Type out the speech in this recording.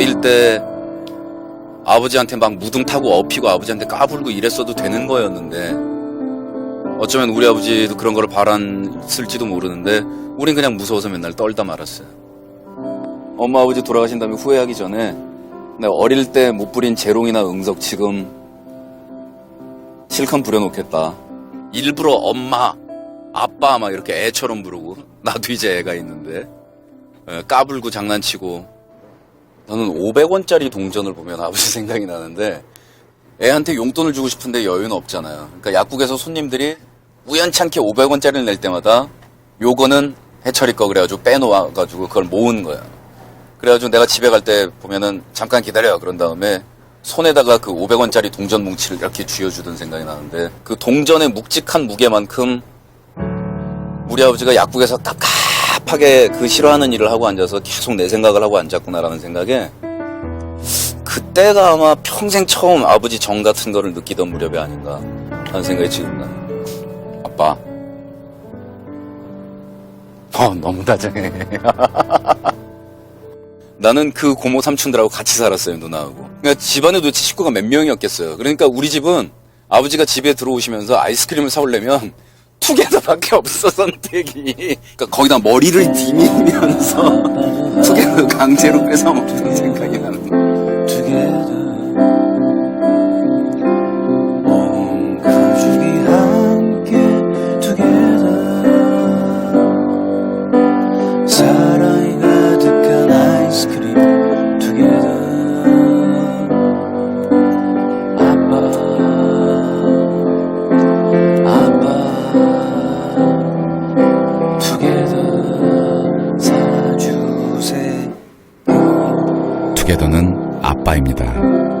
어릴 때 아버지한테 막 무등 타고 업히고 아버지한테 까불고 이랬어도 되는 거였는데 어쩌면 우리 아버지도 그런 거를 바랐을지도 모르는데 우린 그냥 무서워서 맨날 떨다 말았어요. 엄마 아버지 돌아가신 다음에 후회하기 전에 내가 어릴 때 못 부린 재롱이나 응석 지금 실컷 부려놓겠다. 일부러 엄마, 아빠 막 이렇게 애처럼 부르고 나도 이제 애가 있는데 에, 까불고 장난치고 저는 500원짜리 동전을 보면 아버지 생각이 나는데 애한테 용돈을 주고 싶은데 여유는 없잖아요. 그러니까 약국에서 손님들이 우연찮게 500원짜리를 낼 때마다 요거는 해철이 거 그래가지고 빼놓아가지고 그걸 모은 거야. 그래가지고 내가 집에 갈 때 보면은 잠깐 기다려 그런 다음에 손에다가 그 500원짜리 동전 뭉치를 이렇게 쥐어주던 생각이 나는데 그 동전의 묵직한 무게만큼 우리 아버지가 약국에서 깝깝 하게 그 싫어하는 일을 하고 앉아서 계속 내 생각을 하고 앉았구나라는 생각에 그때가 아마 평생 처음 아버지 정 같은 거를 느끼던 무렵이 아닌가 하는 생각이 지금 나요. 아빠. 어, 너무 다정해. 나는 그 고모 삼촌들하고 같이 살았어요, 누나하고. 그러니까 집안에 도대체 식구가 몇 명이었겠어요. 그러니까 우리 집은 아버지가 집에 들어오시면서 아이스크림을 사오려면 투게더밖에 없어, 선택이. 그러니까 거기다 머리를 디미면서 투게더 강제로 뺏어 먹던 생각이 나는 투게더는 아빠입니다.